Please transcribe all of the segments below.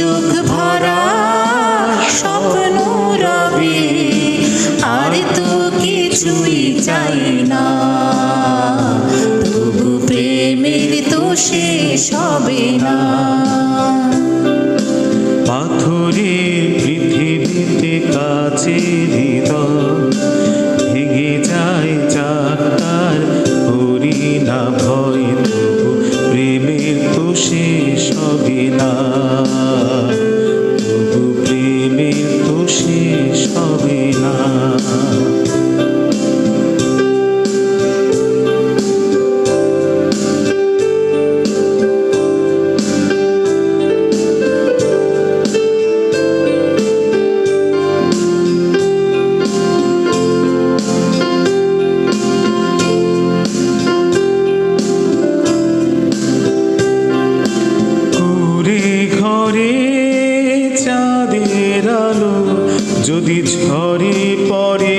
চোখ ভরা স্বপ্ন রবে, আর তো কিছুই চাই না। তবু প্রেমের তো শেষ হবে না। পাথরের পৃথিবীতে কাছে হৃদয়, ভেঙে যায় চাকার করি না ভয় প্রেমের তো শেষ হবে না। যদি ঝরে পড়ে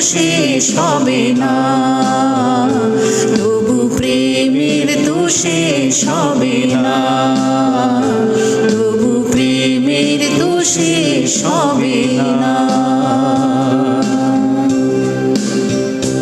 শেষ হবে না। তবু প্রেমের তো শেষ হবে না।